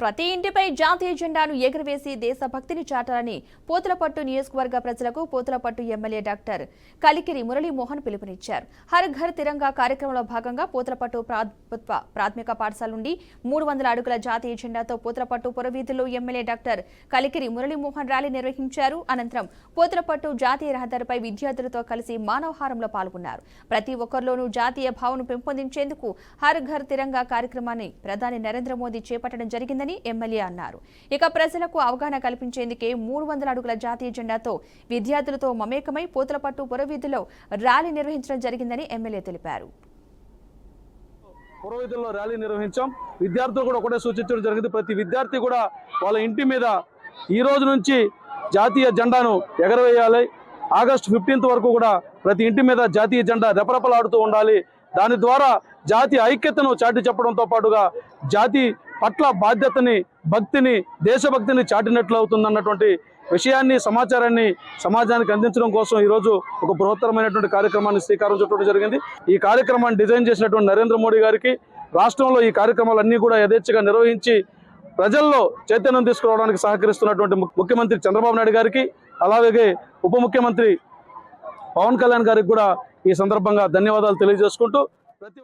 ప్రతి ఇంటిపై జాతీయ జెండాను ఎగురవేసి దేశభక్తిని చాటాలని పోతులపట్టు నియోజకవర్గ ప్రజలకు పోతులపట్టు ఎమ్మెల్యే డాక్టర్ కలికిరి మురళీమోహన్ పిలుపునిచ్చారు. హర్ ఘర్ తిరంగా కార్యక్రమంలో భాగంగా పోతులపట్టు ప్రభుత్వ ప్రాథమిక పాఠశాల నుండి మూడు వందల అడుగుల జాతీయ జెండాతో Pothulapattu పురవీధుల్లో MLA doctor Kalikiri Muralimohan rally నిర్వహించారు. అనంతరం పోతులపట్టు జాతీయ రహదారిపై విద్యార్థులతో కలిసి మానవహారంలో పాల్గొన్నారు. ప్రతి ఒక్కరిలోనూ జాతీయ భావను పెంపొందించేందుకు హర్ ఘర్ తిరంగా కార్యక్రమాన్ని ప్రధాని నరేంద్ర మోదీ చేపట్టడం జరిగిందని ఎమ్మెల్యే అన్నారు. ఇక ప్రజలకు అవగాహన కల్పించేందుకే మూడు వందల అడుగుల జాతీయ జెండాతో విద్యార్థులతో మమేకమై పూతలపట్టు పురవీధిలో ర్యాలీ నిర్వహించడం జరిగిందని ఎమ్మెల్యే తెలిపారు. పురోహితుల్లో ర్యాలీ నిర్వహించాం. విద్యార్థులు కూడా ఒకటే సూచించడం జరిగింది. ప్రతి విద్యార్థి కూడా వాళ్ళ ఇంటి మీద ఈ రోజు నుంచి జాతీయ జెండాను ఎగరవేయాలి. ఆగస్టు ఫిఫ్టీన్త్ వరకు కూడా ప్రతి ఇంటి మీద జాతీయ జెండా రెపరెపలాడుతూ ఉండాలి. దాని ద్వారా జాతి ఐక్యతను చాటి చెప్పడంతో పాటుగా జాతి పట్ల బాధ్యతని భక్తిని దేశభక్తిని చాటినట్లు అవుతుందన్నటువంటి విషయాన్ని సమాచారాన్ని సమాజానికి అందించడం కోసం ఈరోజు ఒక బృహత్తరమైనటువంటి కార్యక్రమాన్ని శ్రీకారం చుట్టడం జరిగింది. ఈ కార్యక్రమాన్ని డిజైన్ చేసినటువంటి నరేంద్ర మోడీ గారికి రాష్ట్రంలో ఈ కార్యక్రమాలన్నీ కూడా యథేచ్ఛగా నిర్వహించి ప్రజల్లో చైతన్యం తీసుకురావడానికి సహకరిస్తున్నటువంటి ముఖ్యమంత్రి చంద్రబాబు నాయుడు గారికి అలాగే ఉప ముఖ్యమంత్రి పవన్ కళ్యాణ్ గారికి కూడా ఈ సందర్భంగా ధన్యవాదాలు తెలియజేసుకుంటూ ప్రతి